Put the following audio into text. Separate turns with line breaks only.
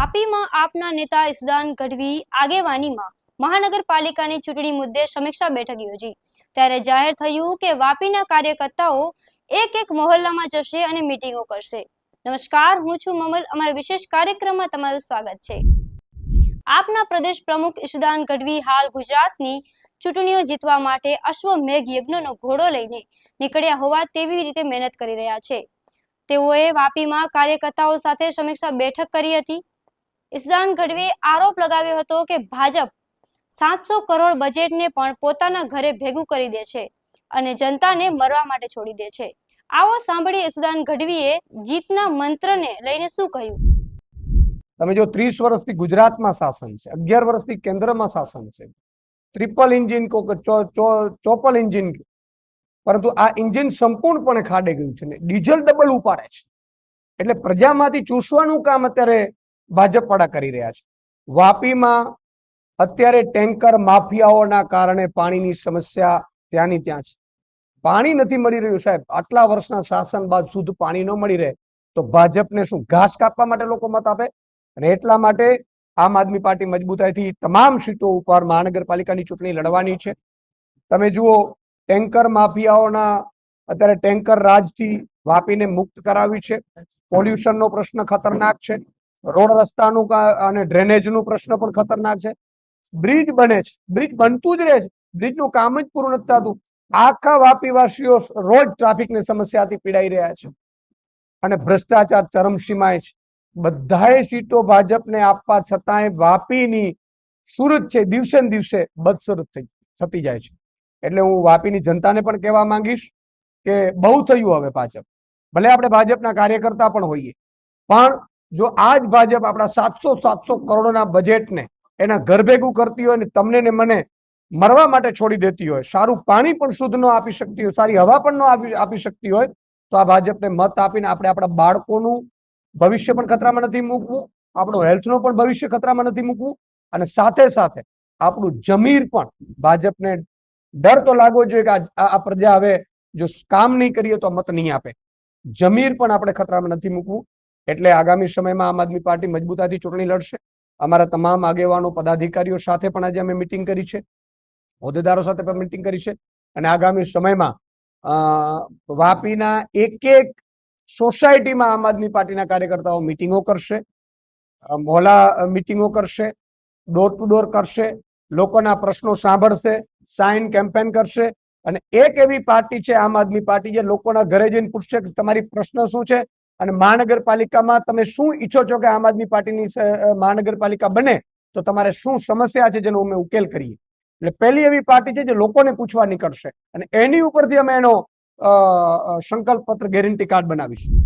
વાપીમાં આપના નેતા ઇસદાન ગઢવી આગેવાનીમાં મહાનગરપાલિકાની ચૂંટણી મુદ્દે સમીક્ષા બેઠક યોજી. ત્યારે જાહેર થયું કે વાપીના કાર્યકર્તાઓ એક એક મહોલ્લામાં જશે અને મીટિંગો કરશે. નમસ્કાર, હું છું મમલ. અમારા વિશેષ કાર્યક્રમમાં તમારું સ્વાગત છે. આપના પ્રદેશ પ્રમુખ ઈશુદાન ગઢવી હાલ ગુજરાતની ચૂંટણીઓ જીતવા માટે અશ્વમેઘ યજ્ઞનો ઘોડો લઈને નીકળ્યા હોવા તેવી રીતે મહેનત કરી રહ્યા છે. તેઓએ વાપીમાં કાર્યકર્તાઓ સાથે સમીક્ષા બેઠક કરી હતી. ઈસદાન ગઢવીએ આરોપ લગાવ્યો હતો કે ભાજપ સાતસો કરોડ બજેટને પણ પોતાના ઘરે ભેગું કરી દે છે અને જનતાને મરવા માટે છોડી દે છે આવો સાંભળી ઈસદાન ગઢવીએ જીતના મંત્રને લઈને શું કહ્યું
તમે જો ત્રીસ વર્ષથી ગુજરાતમાં શાસન છે, અગિયાર વર્ષથી કેન્દ્રમાં શાસન છે ટ્રિપલ ઇન્જિન ચોપલ ઇન્જિન. પરંતુ આ ઇન્જિન સંપૂર્ણપણે ખાડે ગયું છે ને, ડીઝલ ડબલ ઉપાડે છે એટલે પ્રજામાંથી ચૂસવાનું કામ અત્યારે ભાજપ વાળા કરી રહ્યા છે. વાપીમાં અત્યારે ટેન્કર માફિયાઓના કારણે પાણીની સમસ્યા ત્યાંની ત્યાં છે. પાણી નથી મળી રહ્યું સાહેબ. આટલા વર્ષના શાસન બાદ શુદ્ધ પાણી ન મળી રહે તો ભાજપને શું ઘાસ કાપવા માટે લોકો મત આપે? અને એટલા માટે આમ આદમી પાર્ટી મજબૂતાઈથી તમામ સીટો ઉપર મહાનગરપાલિકાની ચૂંટણી લડવાની છે. તમે જુઓ, ટેન્કર માફિયાઓના અત્યારે ટેન્કર રાજથી વાપીને મુક્ત કરાવી છે. પોલ્યુશનનો પ્રશ્ન ખતરનાક છે. રોડ રસ્તાનું અને ડ્રેનેજનું પ્રશ્ન પણ ખતરનાક છે. બ્રિજ બને છે. બ્રિજ બનતું જ રહે છે. બ્રિજનું કામ જ પૂરું નથી થતું આખા વાપીવાસીઓ રોજ ટ્રાફિકની સમસ્યાથી પીડાઈ રહ્યા છે. અને ભ્રષ્ટાચાર ચરમસીમાએ છે. બધાએ સીટો ભાજપને આપવા છતાંય વાપીની સુરત છે. દિવસે ને દિવસે બદસુરત થઈ, થતી જાય છે. એટલે હું વાપીની જનતાને પણ કહેવા માંગીશ કે બહુ થયું હવે ભાજપ. ભલે આપણે ભાજપના કાર્યકર્તા પણ હોઈએ. પણ જો આ જ ભાજપ આપણા સાતસો સાતસો કરોડના બજેટને એના ઘરભેગું કરતી હોય ને તમને ને મને મરવા માટે છોડી દેતી હોય, સારું પાણી પણ શુદ્ધ ન આપી શકતી હોય, સારી હવા પણ ન આપી શકતી હોય, તો આ ભાજપને મત આપીને આપણે આપણા બાળકોનું ભવિષ્ય પણ ખતરામાં નથી મૂકવું, આપણું હેલ્થનું પણ ભવિષ્ય ખતરામાં નથી મૂકવું અને સાથે સાથે આપણું જમીર પણ ભાજપને ડર તો લાગવો જોઈએ કે આ પ્રજા હવે જો કામ નહીં કરીએ તો મત નહીં આપે. જમીર પણ આપણે ખતરામાં નથી મૂકવું. એટલે આગામી સમયમાં આમ આદમી પાર્ટી મજબૂતાથી ચૂંટણી લડશે. અમારા તમામ આગેવાનો, પદાધિકારીઓ સાથે પણ આજે અમે મિટિંગ કરી છે. હોદ્દેદારો સાથે પણ મિટિંગ કરી છે. અને આગામી સમયમાં વાપીના એક એક સોસાયટીમાં આમ આદમી પાર્ટીના કાર્યકર્તાઓ મિટિંગો કરશે. મોલા મિટિંગો કરશે. ડોર ટુ ડોર કરશે. લોકોના પ્રશ્નો સાંભળશે. સાઇન કેમ્પેન કરશે. અને એક એવી પાર્ટી છે આમ આદમી પાર્ટી જે લોકોના ઘરે જઈને પૂછશે કે તમારી પ્રશ્ન શું છે? અને મહાનગરપાલિકામાં તમે શું ઈચ્છો છો કે આમ આદમી પાર્ટીની મહાનગરપાલિકા બને, તો તમારે શું સમસ્યા છે જેનો અમે ઉકેલ કરીએ? એટલે પહેલી એવી પાર્ટી છે જે લોકોને પૂછવા નીકળશે. અને એની ઉપરથી અમે એનો સંકલ્પ પત્ર ગેરંટી કાર્ડ બનાવીશું.